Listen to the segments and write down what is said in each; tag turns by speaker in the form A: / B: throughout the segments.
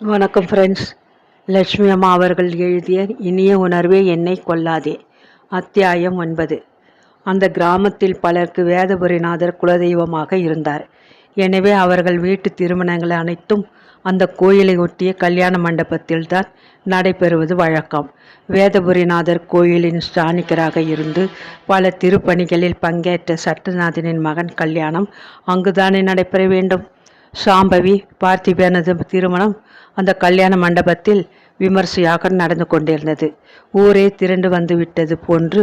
A: வணக்கம் ஃப்ரெண்ட்ஸ் லட்சுமி அம்மா அவர்கள் எழுதிய இனிய உணர்வே என்னை கொல்லாதே அத்தியாயம் ஒன்பது. அந்த கிராமத்தில் பலருக்கு வேதபுரிநாதர் குலதெய்வமாக இருந்தார். எனவே அவர்கள் வீட்டு திருமணங்கள் அனைத்தும் அந்த கோயிலை ஒட்டிய கல்யாண மண்டபத்தில் தான் நடைபெறுவது வழக்கம். வேதபுரிநாதர் கோயிலின் ஸ்தானிகராக இருந்து பல திருப்பணிகளில் பங்கேற்ற சட்டநாதனின் மகன் கல்யாணம் அங்குதானே நடைபெற வேண்டும். சாம்பவி பார்த்திபனது திருமணம் அந்த கல்யாண மண்டபத்தில் விமர்சையாக நடந்து கொண்டிருந்தது. ஊரே திரண்டு வந்து விட்டது போன்று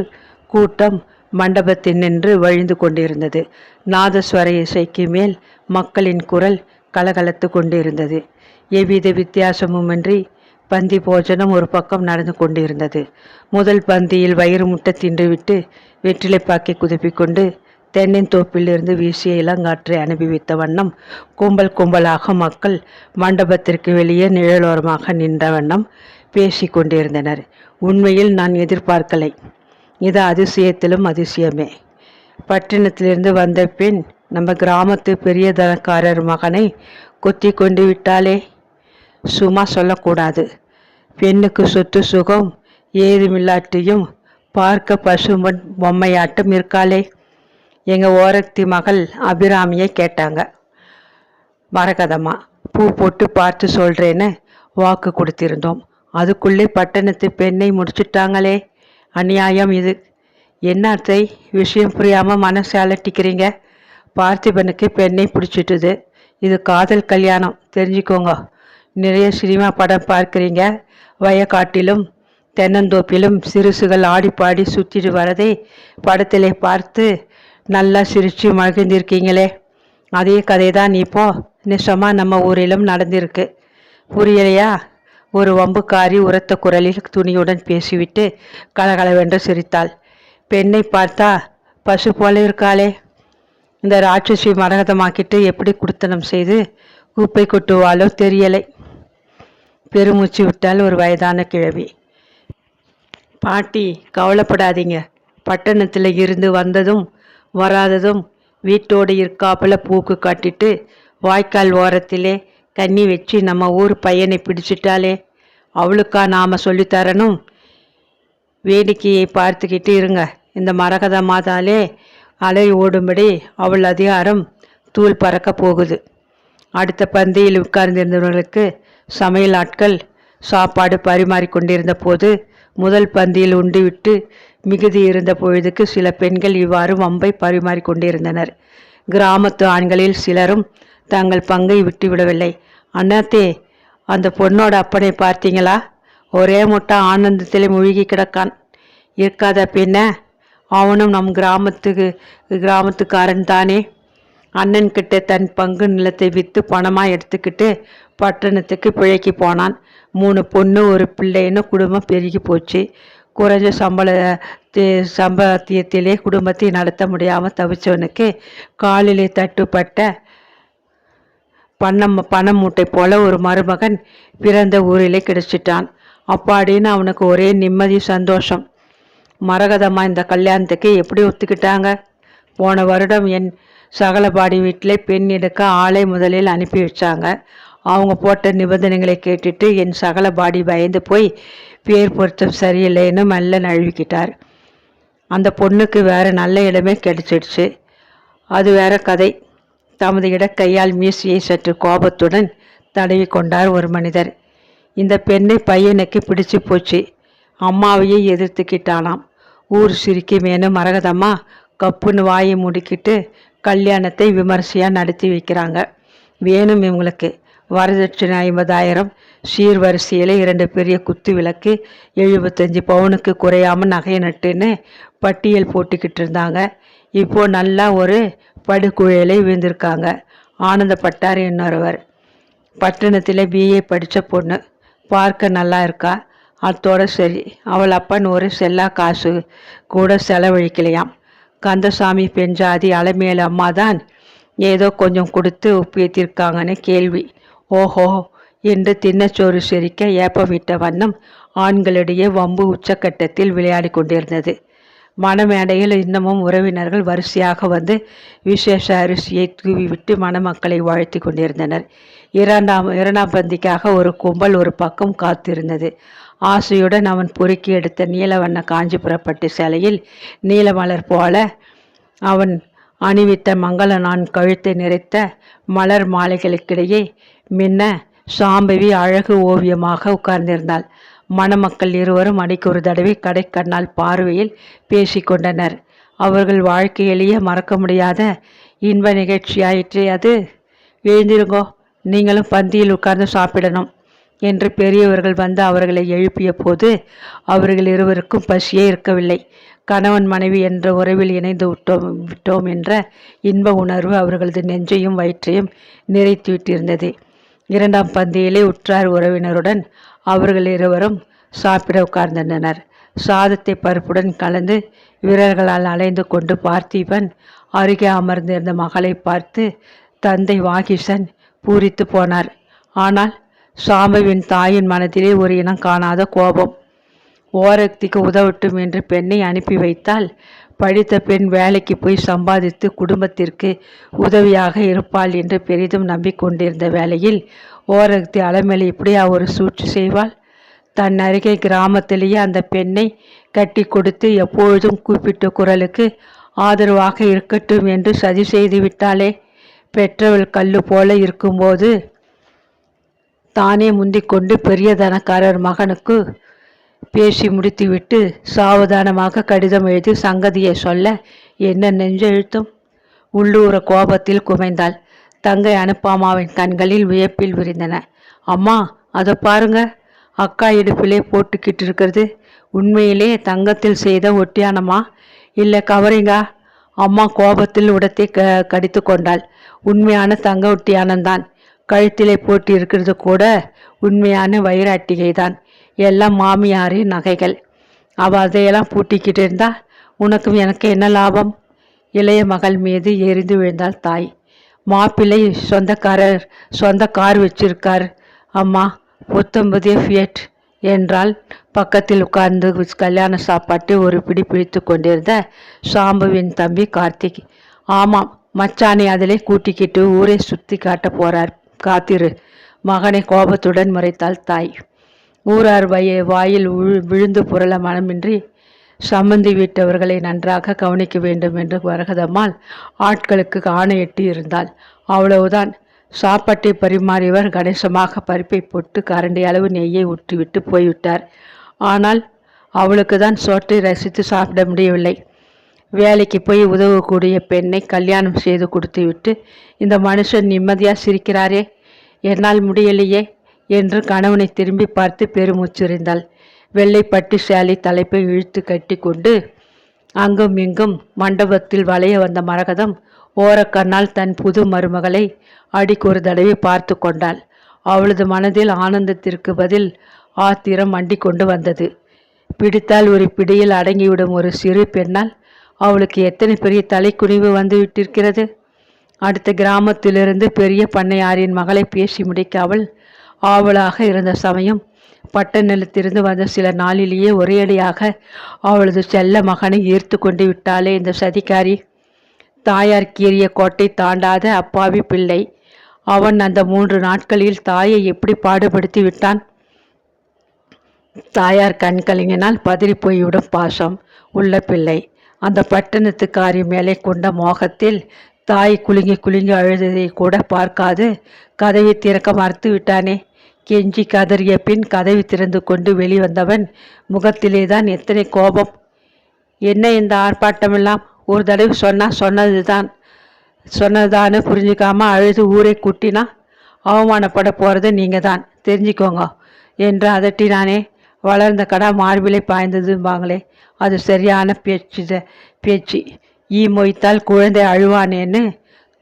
A: கூட்டம் மண்டபத்தில் நின்று வழிந்து கொண்டிருந்தது. நாதஸ்வர இசைக்கு மேல் மக்களின் குரல் கலகலத்து கொண்டிருந்தது. எவ்வித வித்தியாசமுமின்றி பந்தி போஜனம் ஒரு பக்கம் நடந்து கொண்டிருந்தது. முதல் பந்தியில் வயிறு முட்டை தின்றுவிட்டு வெற்றிலைப்பாக்கை குதிப்பிக்கொண்டு தென்னந்தோப்பிலிருந்து வீசிய இளங்காற்றை அனுபவித்த வண்ணம் கும்பல் கும்பலாக மக்கள் மண்டபத்திற்கு வெளியே நிழலோரமாக நின்ற வண்ணம் பேசி கொண்டிருந்தனர். உண்மையில் நான் எதிர்பார்க்கலை. இது அதிசயத்திலும் அதிசயமே. பட்டினத்திலிருந்து வந்த பெண் நம்ம கிராமத்து பெரிய தனக்காரர் மகனை குத்தி கொண்டு விட்டாலே சும்மா சொல்லக்கூடாது. பெண்ணுக்கு சொத்து சுகம் ஏதுமில்லாட்டியும் பார்க்க பசுமன் பொம்மையாட்டம் இருக்காளே. எங்கள் ஓரத்தி மகள் அபிராமியை கேட்டாங்க. மரகதமா பூ போட்டு பார்த்து சொல்கிறேன்னு வாக்கு கொடுத்திருந்தோம். அதுக்குள்ளே பட்டணத்து பெண்ணை முடிச்சுட்டாங்களே. அநியாயம் இது. என்னத்தை விஷயம் புரியாமல் மனசை அலட்டிக்கிறீங்க? பார்த்திபனுக்கு பெண்ணை பிடிச்சிட்டுது. இது காதல் கல்யாணம். தெரிஞ்சுக்கோங்க. நிறைய சினிமா படம் பார்க்குறீங்க. வயக்காட்டிலும் தென்னந்தோப்பிலும் சிறுசுகள் ஆடி பாடி சுற்றிட்டு வரதை படத்திலே பார்த்து நல்லா சிரித்து மகிழ்ந்திருக்கீங்களே. அதே கதை தான் இப்போ நிஷமாக நம்ம ஊரிலும் நடந்திருக்கு. புரியலையா? ஒரு வம்புக்காரி உரத்த குரலில் துணியுடன் பேசிவிட்டு கலகலவென்று சிரித்தாள். பெண்ணை பார்த்தா பசு போல இருக்காளே. இந்த ராட்சசி மரகதமாக்கிட்டு எப்படி குடுத்தனம் செய்து குப்பை கொட்டுவாளோ தெரியலை. பெருமூச்சு விட்டால் ஒரு வயதான கிழவி. பாட்டி கவலைப்படாதீங்க. பட்டணத்தில் இருந்து வந்ததும் வராததும் வீட்டோடு இருக்காப்புல பூக்கு காட்டிட்டு வாய்க்கால் ஓரத்திலே தண்ணி வச்சு நம்ம ஊர் பையனை பிடிச்சிட்டாலே அவளுக்கா நாம் சொல்லித்தரணும் வேடிக்கையை பார்த்துக்கிட்டு இருங்க. இந்த மரகத மாதாலே அலை ஓடும்படி அவள் அதிகாரம் தூள் பறக்க போகுது. அடுத்த பந்தியில் உட்கார்ந்திருந்தவர்களுக்கு சமையல் ஆட்கள் சாப்பாடு பரிமாறிக்கொண்டிருந்த போது முதல் பந்தியில் உண்டுவிட்டு மிகுதி இருந்த பொழுதுக்கு சில பெண்கள் இவ்வாறு வம்பை பரிமாறிக்கொண்டிருந்தனர். கிராமத்து ஆண்களில் சிலரும் தங்கள் பங்கை விட்டுவிடவில்லை. அண்ணாத்தே அந்த பொண்ணோட அப்பனை பார்த்தீங்களா? ஒரே முட்டை ஆனந்தத்திலே மூழ்கி கிடக்கான். இருக்காத பின்ன அவனும் நம் கிராமத்துக்கு கிராமத்துக்காரன் தானே. அண்ணன்கிட்ட தன் பங்கு நிலத்தை விற்று பணமாக எடுத்துக்கிட்டு பட்டணத்துக்கு பிழைக்கி போனான். மூணு பொண்ணு ஒரு பிள்ளைன்னு குடும்பம் பெருகி போச்சு குறைஞ்ச சம்பள சம்பாத்தியத்திலே குடும்பத்தை நடத்த முடியாமல் தவிச்சவனுக்கு காலிலே தட்டுப்பட்ட பணம் பணம் மூட்டை போல ஒரு மருமகன் பிறந்த ஊரிலே கிடைச்சிட்டான். அப்பாடின்னு அவனுக்கு ஒரே நிம்மதி சந்தோஷம். மரகதம்மா இந்த கல்யாணத்துக்கு எப்படி ஒத்துக்கிட்டாங்க? போன வருடம் என் சகலபாடி வீட்டில் பெண் எடுக்க ஆளை முதலில் அனுப்பி வச்சாங்க. அவங்க போட்ட நிபந்தனைகளை கேட்டுட்டு என் சகல பாடி பயந்து போய் பேர் பொருத்தம் சரியில்லைன்னு மெல்ல நழுவிக்கிட்டார் அந்த பொண்ணுக்கு வேற நல்ல இடமே கிடைச்சிடுச்சு. அது வேற கதை. தமது இடக்கையால் மீசியை சற்று கோபத்துடன் தடவி கொண்டார் ஒரு மனிதர். இந்த பெண்ணை பையனுக்கு பிடிச்சு போச்சு. அம்மாவையே எதிர்த்துக்கிட்டானாம். ஊர் சிரிக்குமேனு மரகதம்மா கப்புன்னு வாயை முடிக்கிட்டு கல்யாணத்தை விமர்சையாக நடத்தி வைக்கிறாங்க. வேணும் இவங்களுக்கு. வரதட்சணை ஐம்பதாயிரம் சீர்வரிசையில் இரண்டு பெரிய குத்து விளக்கு எழுபத்தஞ்சி பவுனுக்கு குறையாமல் நகை நட்டுன்னு பட்டியல் போட்டுக்கிட்டு இருந்தாங்க. இப்போது நல்லா ஒரு படுகுழையில விழுந்திருக்காங்க. ஆனந்தப்பட்டார் இன்னொருவர் பட்டணத்தில் பிஏ படித்த பொண்ணு. பார்க்க நல்லா இருக்கா? அத்தோட சரி. அவள் அப்பன் ஒரு செல்லா காசு கூட செலவழிக்கலையாம். கந்தசாமி பெஞ்சாதி அலமேலு அம்மா தான் ஏதோ கொஞ்சம் கொடுத்து ஒப்பியத்திருக்காங்கன்னு கேள்வி. ஓஹோ என்று தின்னச்சோறு சிரிக்க ஏப்பமிட்ட வண்ணம் ஆண்களிடையே வம்பு உச்சக்கட்டத்தில் விளையாடி கொண்டிருந்தது. மணமேடையில் இன்னமும் உறவினர்கள் வரிசையாக வந்து விசேஷ அரிசியை தூவிவிட்டு மணமக்களை வாழ்த்தி கொண்டிருந்தனர். இரண்டாம் இரண்டாம் பந்திக்காக ஒரு கும்பல் ஒரு பக்கம் காத்திருந்தது. ஆசையுடன் அவன் பொறுக்கி எடுத்த நீலவண்ண காஞ்சிபுரப்பட்டு சிலையில் நீலமலர் போல அவன் அணிவித்த மங்கள நான் கழுத்தை நிறைத்த மலர் மாலைகளுக்கிடையே மின்ன சாம்பவி அழகு ஓவியமாக உட்கார்ந்திருந்தாள். மணமக்கள் இருவரும் அடிக்கு ஒரு தடவை கடைக்கண்ணால் பார்வையில் பேசிக்கொண்டனர் அவர்கள் வாழ்க்கையிலேயே மறக்க முடியாத இன்ப நிகழ்ச்சியாயிற்றே அது. எழுந்திருங்கோ நீங்களும் பந்தியில் உட்கார்ந்து சாப்பிடணும் என்று பெரியவர்கள் வந்து அவர்களை எழுப்பிய போது அவர்கள் இருவருக்கும் பசியே இருக்கவில்லை. கணவன் மனைவி என்ற உறவில் இணைந்து விட்டோம் விட்டோம் என்ற இன்ப உணர்வு அவர்களது நெஞ்சையும் வயிற்றையும் நிறைத்து விட்டிருந்தது. இரண்டாம் பந்தியிலே உற்றார் உறவினருடன் அவர்கள் இருவரும் சாப்பிட உட்கார்ந்திருந்தனர் சாதத்தை பருப்புடன் கலந்து வீரர்களால் அலைந்து கொண்டு பார்த்திபன் அருகே அமர்ந்திருந்த மகளை பார்த்து தந்தை வாகிசன் பூரித்து போனார். ஆனால் சாம்பவின் தாயின் மனதிலே ஒரு இனம் காணாத கோபம். ஓரக்திக்கு உதவட்டும் என்று பெண்ணை அனுப்பி வைத்தால் படித்த பெண் வேலைக்கு போய் சம்பாதித்து குடும்பத்திற்கு உதவியாக இருப்பாள் என்று பெரிதும் நம்பிக்கொண்டிருந்த வேளையில் ஓரக்தி அலமேலி இப்படியா ஒரு சூழ்ச்சி செய்வாள்? தன் அருகே கிராமத்திலேயே அந்த பெண்ணை கட்டி கொடுத்து எப்பொழுதும் கூப்பிட்ட குரலுக்கு ஆதரவாக இருக்கட்டும் என்று சதி செய்து விட்டாளே. பெற்றவள் கல்லு போல இருக்கும்போது தானே முந்திக்கொண்டு பெரிய தனக்காரர் மகனுக்கு பேசி முடித்துவிட்டு சாவதானமாக கடிதம் எழுதி சங்கதியை சொல்ல என்ன நெஞ்செழுத்தும்? உள்ளூர கோபத்தில் குமைந்தாள். தங்கை அனுப்பாமாவின் கண்களில் வியப்பில் விரிந்தன. அம்மா அதை பாருங்க. அக்கா இடுப்பிலே போட்டுக்கிட்டு இருக்கிறது உண்மையிலே தங்கத்தில் செய்த ஒட்டியானமா? இல்லை கவரிங்கா? அம்மா கோபத்தில் உடத்தை க கடித்து கொண்டாள். உண்மையான தங்க ஒட்டியானந்தான் கழுத்திலே போட்டி இருக்கிறது கூட உண்மையான வைராட்டிகை தான் எல்லாம் மாமியாரின் நகைகள். அவள் அதையெல்லாம் பூட்டிக்கிட்டு இருந்தா உனக்கும் எனக்கு என்ன லாபம்? இளைய மகள் மீது எரிந்து விழுந்தாள் தாய். மாப்பிள்ளை சொந்தக்காரர் சொந்த கார் வச்சிருக்கார். அம்மா புத்தம்பதிய ஃபியட் என்றால் பக்கத்தில் உட்கார்ந்து கல்யாண சாப்பாட்டு ஒரு பிடி பிடித்து கொண்டிருந்த சாம்புவின் தம்பி கார்த்திக். ஆமாம் மச்சானை அதிலே கூட்டிக்கிட்டு ஊரை சுற்றி காட்ட போறார். காத்திரு. மகனை கோபத்துடன் முறைத்தாள் தாய். ஊரார் வய வாயில் விழுந்து புரள மனமின்றி சம்மந்தி வீட்டவர்களை நன்றாக கவனிக்க வேண்டும் என்று வரகதம்மாள் ஆட்களுக்கு ஆணையிட்டு இருந்தாள். அவ்வளவுதான். சாப்பாட்டை பரிமாறியவர் கணேசமாக பருப்பை போட்டு கரண்டி அளவு நெய்யை ஊற்றிவிட்டு போய்விட்டார். ஆனால் அவளுக்கு தான் சோற்றை ரசித்து சாப்பிட முடியவில்லை. வேலைக்கு போய் உதவக்கூடிய பெண்ணை கல்யாணம் செய்து கொடுத்துவிட்டு இந்த மனுஷன் நிம்மதியாக சிரிக்கிறாரே. என்னால் முடியலையே. என்று கணவனை திரும்பி பார்த்து பெருமூச்சிருந்தாள் வெள்ளை பட்டு சேலை தலைப்பை இழுத்து கட்டி கொண்டு அங்கும் இங்கும் மண்டபத்தில் வளைய வந்த மரகதம் ஓரக்கண்ணால் தன் புது மருமகளை அடிக்கு ஒரு தடவை பார்த்து கொண்டாள். அவளது மனதில் ஆனந்தத்திற்கு பதில் ஆத்திரம் மண்டி கொண்டு வந்தது. பிடித்தால் ஒரு பிடியில் அடங்கிவிடும் ஒரு சிறு பெண்ணால் அவளுக்கு எத்தனை பெரிய தலைக்குனிவு வந்து விட்டிருக்கிறது? அடுத்த கிராமத்திலிருந்து பெரிய பண்ணையாரின் மகளை பேசி முடிக்காமல் ஆவலாக இருந்த சமயம் பட்ட நிலத்திலிருந்து வந்த சில நாளிலேயே ஒரேடியாக அவளது செல்ல மகனை ஈர்த்து கொண்டு விட்டாளே இந்த சதிகாரி தாயார் கீறிய கோட்டை தாண்டாத அப்பாவி பிள்ளை. அவன் அந்த மூன்று நாட்களில் தாயை எப்படி பாடுபடுத்தி விட்டான்? தாயார் கண்கலிங்கினால் பதறி போய்விடும் பாசம் உள்ள பிள்ளை. அந்த பட்டணத்துக்காரி மேலே கொண்ட மோகத்தில் தாய் குலுங்கி குலுங்கி அழுததை கூட பார்க்காது. கதவை திறக்க மறுத்து விட்டானே. கெஞ்சி கதறிய பின் கதவி திறந்து கொண்டு வெளிவந்தவன் முகத்திலே தான் எத்தனை கோபம். என்ன இந்த ஆர்ப்பாட்டமெல்லாம்? ஒரு தடவை சொன்னால் சொன்னது தான் சொன்னதான்னு புரிஞ்சுக்காம அழுது ஊரை குட்டினா? அவமானப்பட போகிறது நீங்கள் தான் தெரிஞ்சுக்கோங்க. என்று அதட்டினானே. வளர்ந்த கடா மார்பிலை பாய்ந்ததும்பாங்களே அது சரியான பேச்சு பேச்சு. ஈ மொய்த்தால் குழந்தை அழுவானேன்னு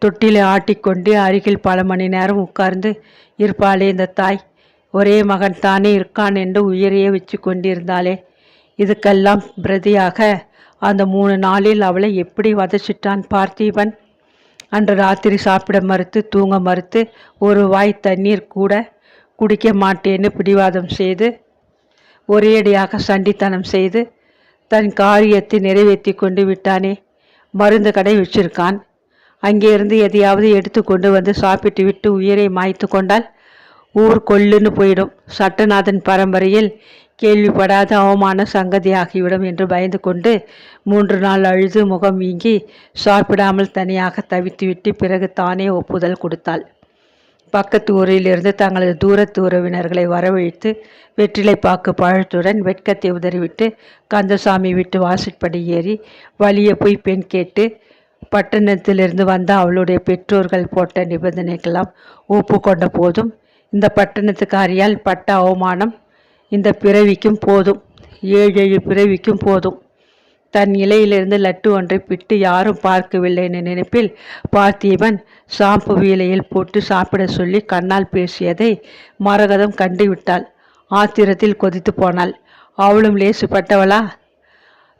A: தொட்டிலை ஆட்டிக்கொண்டு அருகில் பல மணி நேரம் உட்கார்ந்து இருப்பாளே இந்த தாய் ஒரே மகன் தானே இருக்கான் என்று உயிரையே வச்சு கொண்டிருந்தாளே. இதுக்கெல்லாம் பிரதியாக அந்த மூணு நாளில் அவளை எப்படி வதச்சிட்டான் பார்த்திபன்? அன்று ராத்திரி சாப்பிட மறுத்து தூங்க மறுத்து ஒரு வாய் தண்ணீர் கூட குடிக்க மாட்டேன்னு பிடிவாதம் செய்து ஒரேடியாக சண்டித்தனம் செய்து தன் காரியத்தை நிறைவேற்றி கொண்டு விட்டானே. மருந்து கடை வச்சிருக்கான். அங்கேருந்து எதையாவது எடுத்து கொண்டு வந்து சாப்பிட்டு விட்டு உயிரை மாய்த்து கொண்டால் ஊர் கொள்ளுன்னு போயிடும். சட்டநாதன் பரம்பரையில் கேள்விப்படாத அவமான சங்கதியாகிவிடும் என்று பயந்து கொண்டு மூன்று நாள் அழுது முகம் வீங்கி சாப்பிடாமல் தனியாக தவித்துவிட்டு பிறகு தானே ஒப்புதல் கொடுத்தாள். பக்கத்து ஊரிலிருந்து தங்களது தூரத்து உறவினர்களை வரவழைத்து வெற்றிலைப்பாக்கு பழத்துடன் வெட்கத்தை உதறிவிட்டு கந்தசாமி விட்டு வாசற்படி ஏறி வழியே போய் பெண் கேட்டு பட்டணத்திலிருந்து வந்த அவளுடைய பெற்றோர்கள் போட்ட நிபந்தனைக்கெல்லாம் ஒப்புக்கொண்ட போதும் இந்த பட்டணத்துக்காரியால் பட்ட அவமானம் இந்த பிறவிக்கும் போதும். ஏழு ஏழு பிறவிக்கும் போதும். தன் இலையிலிருந்து லட்டு ஒன்றை பிட்டு யாரும் பார்க்கவில்லை என்ற நினைப்பில் பார்த்திபன் சாம்பு வீலையில் போட்டு சாப்பிட சொல்லி கண்ணால் பேசியதை மரகதம் கண்டுவிட்டாள். ஆத்திரத்தில் கொதித்து போனாள். அவளும் லேசுப்பட்டவளா?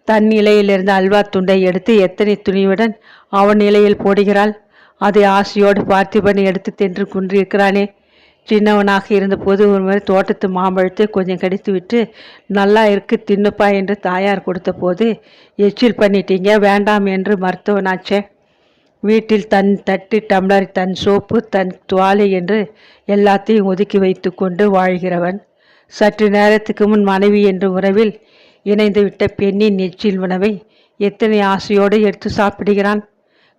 A: தன் இலையிலிருந்து அல்வா துண்டை எடுத்து எத்தனை துணிவுடன் அவன் இலையில் போடுகிறாள்? அதை ஆசையோடு பார்த்திபன் எடுத்து தின்று குன்றிருக்கிறானே சின்னவனாக இருந்தபோது ஒருமுறை தோட்டத்து மாம்பழத்தை கொஞ்சம் கடித்து விட்டு நல்லா இருக்கு தின்னுப்பா என்று தாயார் கொடுத்தபோது எச்சில் பண்ணிட்டீங்க வேண்டாம் என்று மருத்துவனாச்சே வீட்டில் தன் தட்டு டம்ளர் தன் சோப்பு தன் துவாலை என்று எல்லாத்தையும் ஒதுக்கி வைத்து கொண்டு வாழ்கிறவன். சற்று நேரத்துக்கு முன் மனைவி என்ற உறவில் இணைந்துவிட்ட பெண்ணின் நெச்சில் உணவை எத்தனை ஆசையோடு எடுத்து சாப்பிடுகிறான்?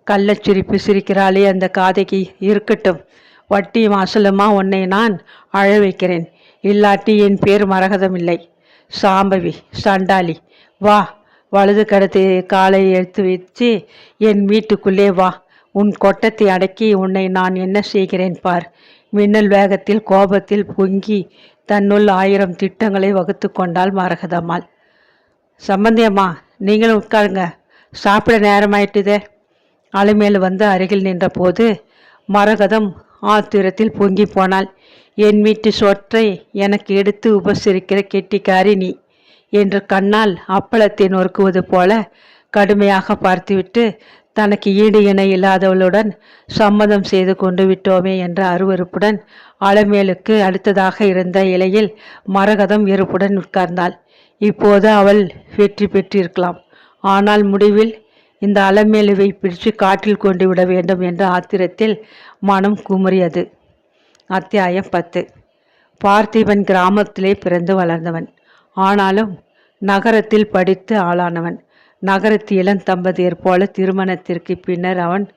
A: கள்ளச்சிரிப்பு சிரிக்கிறாளே அந்த காதைக்கு இருக்கட்டும் வட்டி அசலுமா உன்னை நான் அழ வைக்கிறேன். இல்லாட்டி என் பேர் மரகதம் இல்லை சாம்பவி சண்டாளி வா. வலது கடத்தை காலை எடுத்து வச்சு என் வீட்டுக்குள்ளே வா. உன் கொட்டத்தை அடக்கி உன்னை நான் என்ன செய்கிறேன் பார். மின்னல் வேகத்தில் கோபத்தில் பொங்கி தன்னுள் ஆயிரம் திட்டங்களை வகுத்து கொண்டாள் மரகதம்மாள் சம்பந்தியம்மா நீங்களும் உட்காருங்க. சாப்பிட நேரமாயிட்டுதே. அலைமேல் வந்து அருகில் நின்றபோது மரகதம் ஆத்திரத்தில் பொங்கி போனாள். என் வீட்டு சொற்றை எனக்கு எடுத்து உபசரிக்கிற கெட்டிக்காரி நீ என்று கண்ணால் அப்பளத்தை நொறுக்குவது போல கடுமையாக பார்த்துவிட்டு தனக்கு ஈடு இணை இல்லாதவளுடன் சம்மதம் செய்து கொண்டு விட்டோமே என்ற அருவருப்புடன் அலமேலுக்கு அடுத்ததாக இருந்த இலையில் மரகதம் வெறுப்புடன் உட்கார்ந்தாள். இப்போது அவள் வெற்றி பெற்றிருக்கலாம். ஆனால் முடிவில் இந்த அலமேலுவை பிடித்து காட்டில் கொண்டு விட வேண்டும் என்ற ஆத்திரத்தில் மனம் குமுறியது. அத்தியாயம் பத்து. பார்த்திபன் கிராமத்திலே பிறந்து வளர்ந்தவன். ஆனாலும் நகரத்தில் படித்து ஆளானவன். நகரத்து இளம் தம்பதியர் போல திருமணத்திற்கு பின்னர் அவன்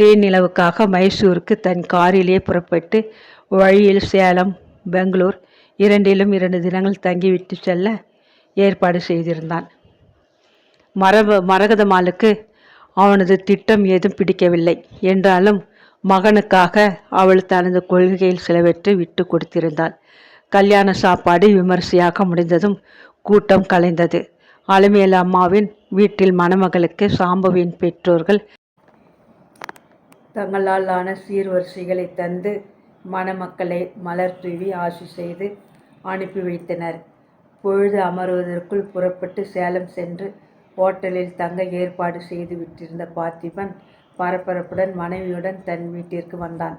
A: தேனிலவுக்காக மைசூருக்கு தன் காரிலே புறப்பட்டு வழியில் சேலம் பெங்களூர் இரண்டிலும் இரண்டு தினங்கள் தங்கிவிட்டு செல்ல ஏற்பாடு செய்திருந்தான். மரப மரகதமாலுக்கு அவனது திட்டம் ஏதும் பிடிக்கவில்லை. என்றாலும் மகனுக்காக அவள் தனது கொள்கையில் சிலவற்றை விட்டு கொடுத்திருந்தாள். கல்யாண சாப்பாடு விமரிசையாக முடிந்ததும் கூட்டம் கலைந்தது. அலமேல அம்மாவின் வீட்டில் மணமகளுக்கு சாம்புவின் பெற்றோர்கள் தங்களால் ஆன சீர்வரிசைகளை தந்து மணமக்களை மலர் தூவி ஆசி செய்து அனுப்பி வைத்தனர். பொழுது அமருவதற்குள் புறப்பட்டு சேலம் சென்று ஹோட்டலில் தங்க ஏற்பாடு செய்து விட்டிருந்த பார்த்திபன் பரபரப்புடன் மனைவியுடன் தன் வீட்டிற்கு வந்தான்.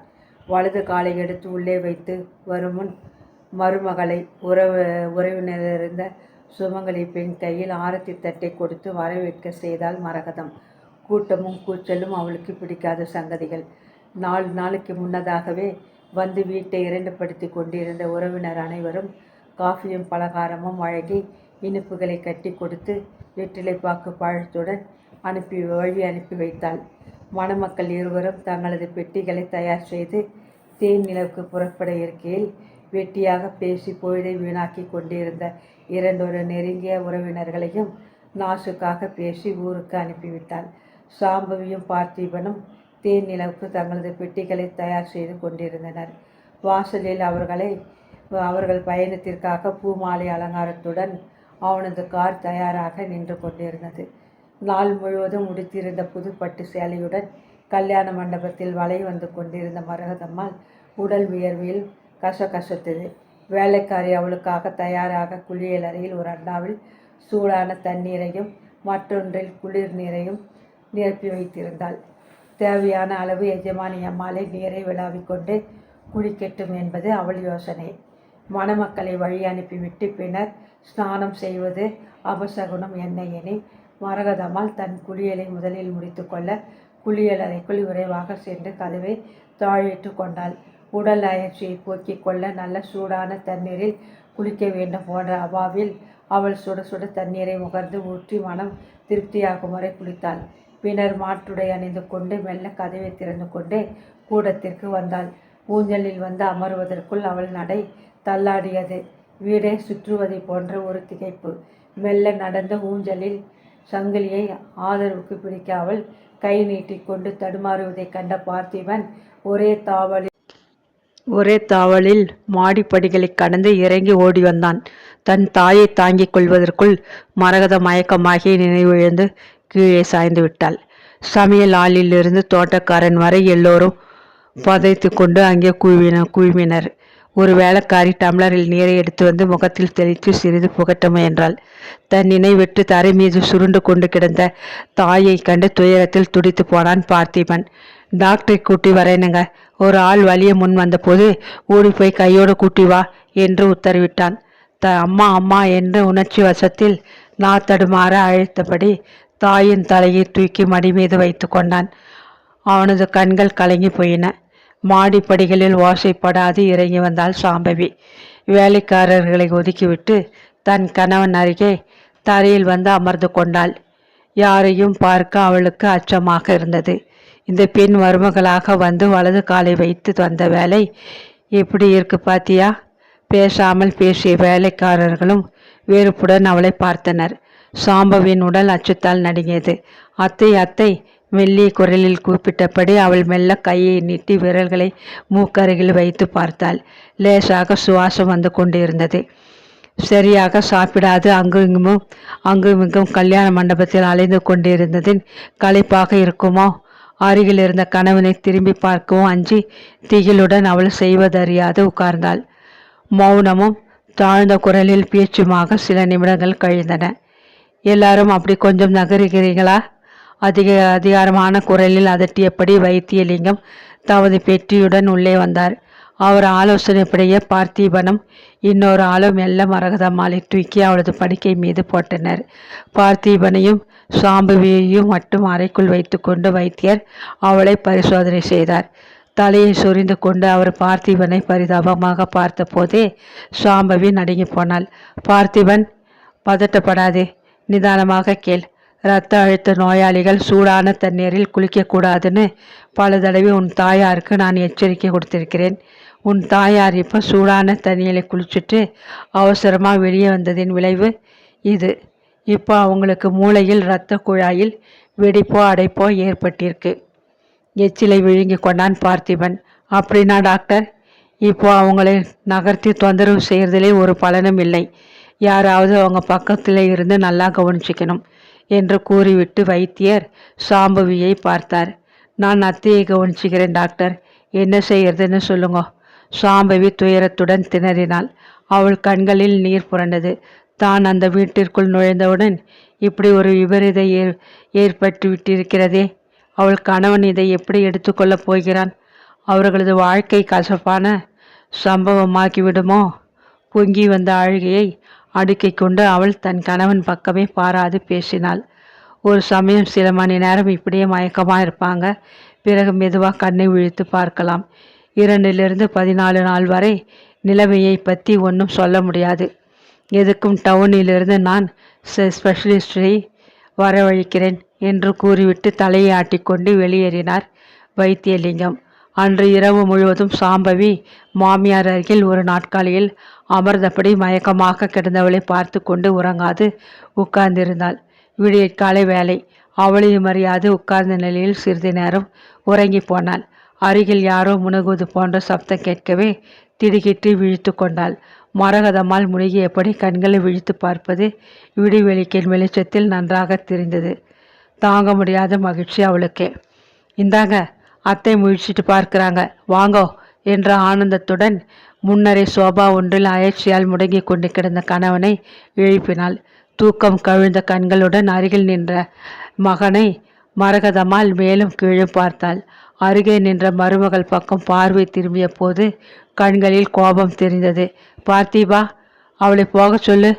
A: வலது காலை எடுத்து உள்ளே வைத்து வருமுன் மருமகளை உறவு உறவினரிருந்த சுமங்கலி பெண் கையில் ஆரத்தி தட்டை கொடுத்து வரவேற்க செய்தால் மரகதம். கூட்டமும் கூச்சலும் அவளுக்கு பிடிக்காத சங்கதிகள். நாலு நாளைக்கு முன்னதாகவே வந்து வீட்டை இரண்டுபடுத்தி கொண்டிருந்த உறவினர் அனைவரும் காஃபியும் பலகாரமும் வழங்கி இனிப்புகளை கட்டி கொடுத்து வெற்றிலைப்பாக்கு பழத்துடன் அனுப்பி வழி அனுப்பி வைத்தாள். மணமக்கள் இருவரும் தங்களது பெட்டிகளை தயார் செய்து தேன் நிலவுக்கு புறப்பட இருக்கையில் வெட்டியாக பேசி பொழுதை வீணாக்கி கொண்டிருந்த இரண்டொரு நெருங்கிய உறவினர்களையும் நாசுக்காக பேசி ஊருக்கு அனுப்பிவிட்டாள். சாம்பவியும் பார்த்திபனும் தேன் நிலவுக்கு தங்களது பெட்டிகளை தயார் செய்து கொண்டிருந்தனர். வாசலில் அவர்களை அவர்கள் பயணத்திற்காக பூமாலை அலங்காரத்துடன் அவனது கார் தயாராக நின்று கொண்டிருந்தது. நாள் முழுவதும் உடுத்தியிருந்த புது பட்டு சேலையுடன் கல்யாண மண்டபத்தில் வலை வந்து கொண்டிருந்த மரகதம்மாள் உடல் வியர்வில் கசகசத்தது. வேலைக்காரி அவளுக்காக தயாராக குளியல் அறையில் ஒரு அண்டாவில் சூடான தண்ணீரையும் மற்றொன்றில் குளிர் நீரையும் நிரப்பி வைத்திருந்தாள். தேவையான அளவு எஜமானி அம்மாளை நீரை விழாவிக்கொண்டு குளிக்கட்டும் என்பது அவள் யோசனை. மணமக்களை வழி அனுப்பிவிட்டு பின்னர் ஸ்நானம் செய்வது அபசகுணம் என்ன எனில் மரகதமால் தன் குளியலை முதலில் முடித்துக்கொள்ள குளியல் அறைக்குள் விரைவாக சென்று கதவை தாழிட்டு கொண்டாள். உடல் அயற்சியை போக்கிக் கொள்ள நல்ல சூடான தண்ணீரில் குளிக்க வேண்டும் போன்ற அவாவில் அவள் சுட சுட தண்ணீரை முகர்ந்து ஊற்றி மனம் திருப்தியாகும் வரை குளித்தாள். பின்னர் மாற்றுடை அணிந்து கொண்டு மெல்ல கதவை திறந்து கொண்டே கூடத்திற்கு வந்தாள். ஊஞ்சலில் வந்து அமருவதற்குள் அவள் நடை தள்ளாடியது. வீடை சுற்றுவதை போன்ற ஒரு திகைப்பு. மெல்ல நடந்த ஊஞ்சலில் சங்கிலியை ஆதரவுக்கு பிடிக்காமல் கை கை நீட்டிக்கொண்டு தடுமாறுவதைக் கண்ட பார்த்திபன் ஒரே தாவலில் ஒரே தாவலில் மாடிப்படிகளை கடந்து இறங்கி ஓடி வந்தான் தன் தாயை தாங்கிக் கொள்வதற்குள் மரகத மயக்கமாகி நினைவிழந்து கீழே சாய்ந்து விட்டாள். சமையல் ஆளிலிருந்து தோட்டக்காரன் வரை எல்லோரும் பதைத்து கொண்டு அங்கே குழுவினர் குழுவினர் ஒரு வேலைக்காரி டம்ளரில் நீரை எடுத்து வந்து முகத்தில் தெளித்து சிறிது புகட்ட முயன்றாள் தன் நினைவிட்டு தரை மீது சுருண்டு கொண்டு கிடந்த தாயை கண்டு துயரத்தில் துடித்து போனான் பார்த்திபன். டாக்டரை கூட்டி வரேனுங்க. ஒரு ஆள் வலிய முன் வந்தபோது ஓடி போய் கையோடு கூட்டி வா என்று உத்தரவிட்டான். த அம்மா அம்மா என்று உணர்ச்சி வசத்தில் நாத்தடுமாற அழைத்தபடி தாயின் தலையை தூக்கி மடி மீது வைத்து கொண்டான். அவனது கண்கள் கலங்கி போயின. மாடிப்படிகளில் ஓசைப்படாது இறங்கி வந்தாள் சாம்பவி. வேலைக்காரர்களை ஒதுக்கிவிட்டு தன் கணவன் அருகே தரையில் வந்து அமர்ந்து கொண்டாள். யாரையும் பார்க்க அவளுக்கு அச்சமாக இருந்தது. இந்த பெண் மருமகளாக வந்து வலது காலை வைத்து வந்த வேலை எப்படி இருக்கு பாத்தியா? பேசாமல் பேசிய வேலைக்காரர்களும் வேறுப்புடன் அவளை பார்த்தனர். சாம்பவின் உடல் அச்சத்தால் நடுங்கியது. அத்தை அத்தை மெல்லிய குரலில் கூப்பிட்டபடி அவள் மெல்ல கையை நீட்டி விரல்களை மூக்கருகில் வைத்து பார்த்தாள். லேசாக சுவாசம் வந்து கொண்டிருந்தது. சரியாக சாப்பிடாது. அங்கு இங்குமும் அங்கும் இங்கும் கல்யாண மண்டபத்தில் அலைந்து கொண்டிருந்ததின் களைப்பாக இருக்குமோ? அருகில் இருந்த கணவனை திரும்பி பார்க்கவும் அஞ்சி திகிலுடன் அவள் செய்வதறியாது உட்கார்ந்தாள். மௌனமும் தாழ்ந்த குரலில் பேச்சுமாக சில நிமிடங்கள் கழிந்தன. எல்லாரும் அப்படி கொஞ்சம் நகருகிறீங்களா அதிக அதிகாரமான குரலில் அதட்டியபடி வைத்தியலிங்கம் தமது பெட்டியுடன் உள்ளே வந்தார். அவர் ஆலோசனைப்படியே பார்த்திபனும் இன்னொரு ஆளும் மெல்ல மரகதமாலை தூக்கி அவளது படுக்கை மீது போட்டனர். பார்த்திபனையும் சாம்புவியையும் மட்டும் அறைக்குள் வைத்துக்கொண்டு வைத்தியர் அவளை பரிசோதனை செய்தார். தலையை சொரிந்து கொண்டு அவர் பார்த்திபனை பரிதாபமாக பார்த்தபோதே சாம்பவி நடுங்கி போனாள். பார்த்திபன் பதட்டப்படாதே நிதானமாக கேள். இரத்த அழுத்த நோயாளிகள் சூடான தண்ணீரில் குளிக்கக்கூடாதுன்னு பல தடவை உன் தாயாருக்கு நான் எச்சரிக்கை கொடுத்திருக்கிறேன். உன் தாயார் இப்போ சூடான தண்ணியில் குளிச்சுட்டு அவசரமாக வெளியே வந்ததின் விளைவு இது. இப்போ அவங்களுக்கு மூளையில் இரத்த குழாயில் வெடிப்போ அடைப்போ ஏற்பட்டிருக்கு. எச்சிலை விழுங்கி கொண்டான் பார்த்திபன். அப்படின்னா டாக்டர் இப்போ அவங்களை நகர்த்தி தொந்தரவு செய்கிறதுலே ஒரு பலனும் இல்லை. யாராவது அவங்க பக்கத்தில் இருந்து நல்லா கவனிச்சிக்கணும். என்று கூறிவிட்டு வைத்தியர் சாம்பவியை பார்த்தார். நான் அத்தையை கவனிச்சுக்கிறேன் டாக்டர். என்ன செய்யறதுன்னு சொல்லுங்க. சாம்பவி துயரத்துடன் திணறினாள். அவள் கண்களில் நீர் புரண்டது. தான் அந்த வீட்டிற்குள் நுழைந்தவுடன் இப்படி ஒரு விபரீத ஏற் ஏற்பட்டு விட்டிருக்கிறதே அவள் கணவன் இதை எப்படி எடுத்துக்கொள்ளப் போகிறான்? அவர்களது வாழ்க்கை கசப்பான சம்பவமாக்கிவிடுமோ பொங்கி வந்த அழுகையை அடுக்கிக் கொண்டு அவள் தன் கணவன் பக்கமே பாராது பேசினாள். ஒரு சமயம் சில மணி நேரம் இப்படியே மயக்கமாக இருப்பாங்க. பிறகு மெதுவாக கண்ணை விழித்து பார்க்கலாம். இரண்டிலிருந்து பதினாலு நாள் வரை நிலைமையை பற்றி ஒன்றும் சொல்ல முடியாது. எதுக்கும் டவுனிலிருந்து நான் ஸ்பெஷலிஸ்டை வரவழைக்கிறேன் என்று கூறிவிட்டு தலையை ஆட்டிக்கொண்டு வெளியேறினார் வைத்தியலிங்கம். அன்று இரவு முழுவதும் சாம்பவி மாமியார் அருகில் ஒரு நாட்காலியில் அமர்ந்தபடி மயக்கமாக கிடந்தவளை பார்த்து கொண்டு உறங்காது உட்கார்ந்திருந்தாள். விடியற்காலை வேலை அவளையும் அறியாது உட்கார்ந்த நிலையில் சிறிது நேரம் உறங்கி போனாள். அருகில் யாரோ முணுகுவது போன்ற சப்தம் கேட்கவே திடுக்கிட்டு விழித்து கொண்டாள். மரகதமால் முழுகியபடி கண்களை விழித்து பார்ப்பது? விடிவெளிக்கின் வெளிச்சத்தில் நன்றாக தெரிந்தது. தாங்க முடியாத மகிழ்ச்சி அவளுக்கே. இந்தாங்க அத்தை முழிச்சிட்டு பார்க்கிறாங்க. வாங்கோ என்ற ஆனந்தத்துடன் முன்னரே சோபா ஒன்றில் அயற்சியால் முடங்கி கொண்டு கிடந்த கணவனை எழுப்பினாள். தூக்கம் கவிழ்ந்த கண்களுடன் அருகில் நின்ற மகனை மரகதமால் மேலும் கீழும் பார்த்தாள். அருகே நின்ற மருமகள் பக்கம் பார்வை திரும்பிய போது கண்களில் கோபம் தெரிந்தது. பார்த்தீபா அவளை போக சொல்லு.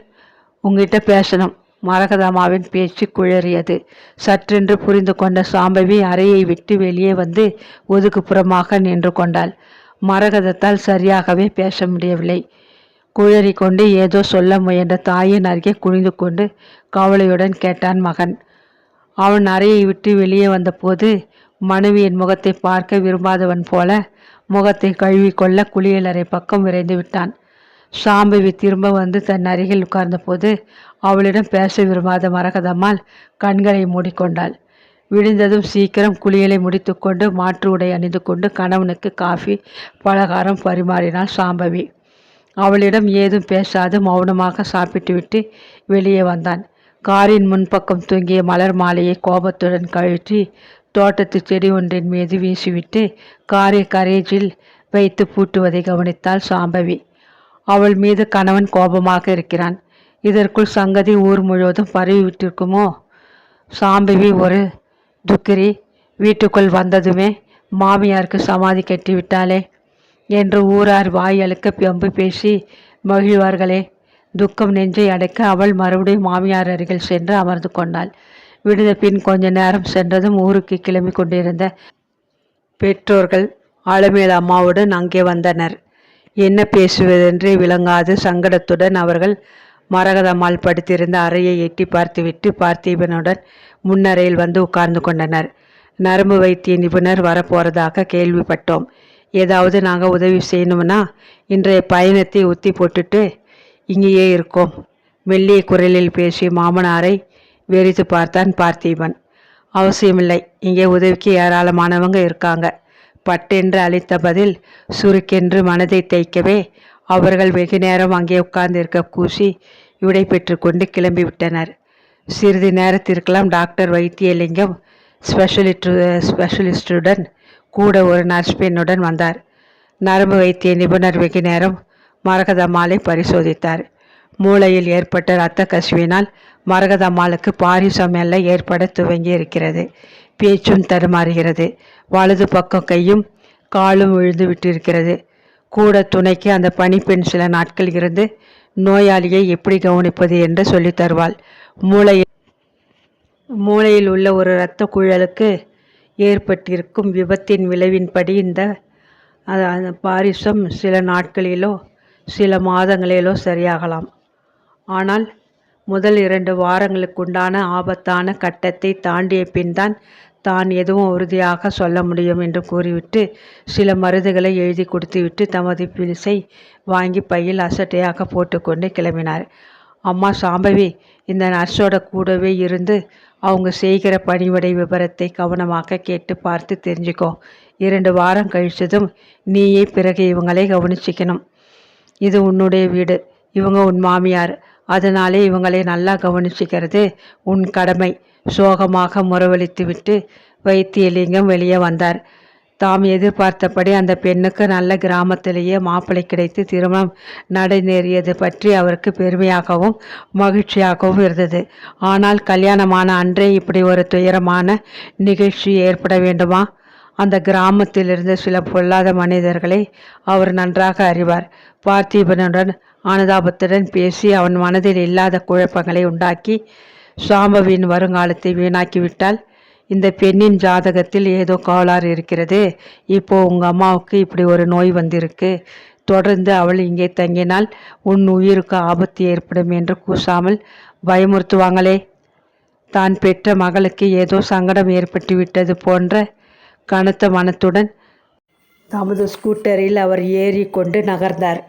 A: உங்ககிட்ட பேசணும். மரகதமாவின் பேச்சு குழறியது. சற்றென்று புரிந்து கொண்ட சாம்பவி அறையை விட்டு வெளியே வந்து ஒதுக்குப்புறமாக நின்று கொண்டாள். மரகதத்தால் சரியாகவே பேச முடியவில்லை. குழறி கொண்டு ஏதோ சொல்ல முயன்ற தாயின் அருகே குனிந்து கொண்டு கவலையுடன் கேட்டான் மகன். அவன் அறையை விட்டு வெளியே வந்தபோது மனைவியின் முகத்தை பார்க்க விரும்பாதவன் போல முகத்தை கழுவிக்கொள்ள குளியலறை பக்கம் விரைந்து விட்டான். சாம்பவி திரும்ப வந்து தன் அருகில் உட்கார்ந்தபோது அவளிடம் பேச விரும்பாத மரகதம்மாள் கண்களை மூடிக்கொண்டாள். விடிந்ததும் சீக்கிரம் குளியலை முடித்துக்கொண்டு மாற்று உடை அணிந்து கொண்டு கணவனுக்கு காஃபி பலகாரம் பரிமாறினாள் சாம்பவி. அவளிடம் ஏதும் பேசாது மௌனமாக சாப்பிட்டுவிட்டு வெளியே வந்தான். காரின் முன்பக்கம் தூங்கிய மலர் மாலையை கோபத்துடன் கழற்றி தோட்டத்து செடி ஒன்றின் மீது வீசிவிட்டு காரை கரேஜில் வைத்து பூட்டுவதை கவனித்தாள் சாம்பவி. அவள் மீது கணவன் கோபமாக இருக்கிறான். இதற்குள் சங்கதி ஊர் முழுவதும் பரவிவிட்டிருக்குமோ? சாம்பிவி ஒரு துக்கிரி வீட்டுக்குள் வந்ததுமே மாமியாருக்கு சமாதி கட்டிவிட்டாளே என்று ஊரார் வாயலுக்கு பெம்பு பேசி மகிழ்வார்களே துக்கம் நெஞ்சை அடைக்க அவள் மறுபடியும் மாமியார் அருகில் சென்று அமர்ந்து கொண்டாள். விடுத பின் கொஞ்ச நேரம் சென்றதும் ஊருக்கு கிளம்பி கொண்டிருந்த பெற்றோர்கள் ஆலமேல் அம்மாவுடன் அங்கே வந்தனர். என்ன பேசுவதென்றே விளங்காது. சங்கடத்துடன் அவர்கள் மரகதம்மாள் படுத்திருந்த அறையை எட்டி பார்த்துவிட்டு பார்த்தீபனுடன் முன்னறையில் வந்து உட்கார்ந்து கொண்டனர். நரம்பு வைத்திய நிபுணர் வரப்போறதாக கேள்விப்பட்டோம். ஏதாவது நாங்கள் உதவி செய்யணும்னா இன்றைய பயணத்தை ஒத்தி போட்டுட்டு இங்கேயே இருக்கோம். மெல்லிய குரலில் பேசி மாமனாரை வெறித்து பார்த்தான் பார்த்தீபன். அவசியமில்லை. இங்கே உதவிக்கு ஏராளமானவங்க இருக்காங்க. பட்டென்று அளித்த பதில் சுருக்கென்று மனதை தைக்கவே அவர்கள் வெகு நேரம் அங்கே உட்கார்ந்து இருக்க கூசி விடை பெற்றுக்கொண்டு கிளம்பிவிட்டனர். சிறிது நேரத்திற்கெல்லாம் டாக்டர் வைத்தியலிங்கம் ஸ்பெஷலிஸ்ட் ஸ்பெஷலிஸ்டுடன் கூட ஒரு நர்ஸ் பெண்ணுடன் வந்தார். நரம்பு வைத்திய நிபுணர் வெகு நேரம் மரகதம்மாளை பரிசோதித்தார். மூளையில் ஏற்பட்ட இரத்த கசிவினால் மரகதம்மாளுக்கு பாரிசம் எல்லாம் ஏற்பட துவங்கி இருக்கிறது பேச்சும் தருமாறுகிறது வலது பக்கம் கையும் காலும் விழுந்து விட்டிருக்கிறது. கூட துணைக்கு அந்த பணிப்பெண் சில நாட்கள் இருந்து நோயாளியை எப்படி கவனிப்பது? என்று சொல்லி தருவாள். மூளையில் மூளையில் உள்ள ஒரு இரத்த குழலுக்கு ஏற்பட்டிருக்கும் விபத்தின் விளைவின்படி இந்த அந்த பாரிசம் சில நாட்களிலோ சில மாதங்களிலோ சரியாகலாம். ஆனால் முதல் இரண்டு வாரங்களுக்குண்டான ஆபத்தான கட்டத்தை தாண்டிய பின்தான் தான் எதுவும் உறுதியாக சொல்ல முடியும் என்று கூறிவிட்டு சில மருந்துகளை எழுதி கொடுத்துவிட்டு தமது பிலிசை வாங்கி பையில் அசட்டையாக போட்டுக்கொண்டு கிளம்பினார். அம்மா சாம்பவி இந்த நர்ஸோட கூடவே இருந்து அவங்க செய்கிற பணிவடை விவரத்தை கவனமாக கேட்டு பார்த்து தெரிஞ்சுக்கோ. இரண்டு வாரம் கழிச்சதும் நீயே பிறகு இவங்களை கவனிச்சிக்கணும். இது உன்னுடைய வீடு இவங்க உன் மாமியார். அதனாலே இவங்களை நல்லா கவனிச்சிக்கிறது உன் கடமை. சோகமாக முறவழித்துவிட்டு வைத்தியலிங்கம் வெளியே வந்தார். தாம் எதிர்பார்த்தபடி அந்த பெண்ணுக்கு நல்ல கிராமத்திலேயே மாப்பிள்ளை கிடைத்து திருமணம் நடைநேறியது பற்றி அவருக்கு பெருமையாகவும் மகிழ்ச்சியாகவும் இருந்தது. ஆனால் கல்யாணமான அன்றே இப்படி ஒரு துயரமான நிகழ்ச்சி ஏற்பட வேண்டுமா? அந்த கிராமத்திலிருந்து சில பொல்லாத மனிதர்களை அவர் நன்றாக அறிவார். பார்த்திபனுடன் அனுதாபத்துடன் பேசி அவன் மனதில் இல்லாத குழப்பங்களை உண்டாக்கி சாம்பவின் வருங்காலத்தை வீணாக்கிவிட்டால் இந்த பெண்ணின் ஜாதகத்தில் ஏதோ கோளாறு இருக்கிறது. இப்போ உங்கள் அம்மாவுக்கு இப்படி ஒரு நோய் வந்திருக்கு. தொடர்ந்து அவள் இங்கே தங்கினால் உன் உயிருக்கு ஆபத்து ஏற்படும் என்று கூசாமல் பயமுறுத்துவாங்களே. தான் பெற்ற மகளுக்கு ஏதோ சங்கடம் ஏற்பட்டு விட்டது போன்ற கனத்த மனத்துடன் தமது ஸ்கூட்டரில் அவர் ஏறி கொண்டு நகர்ந்தார்.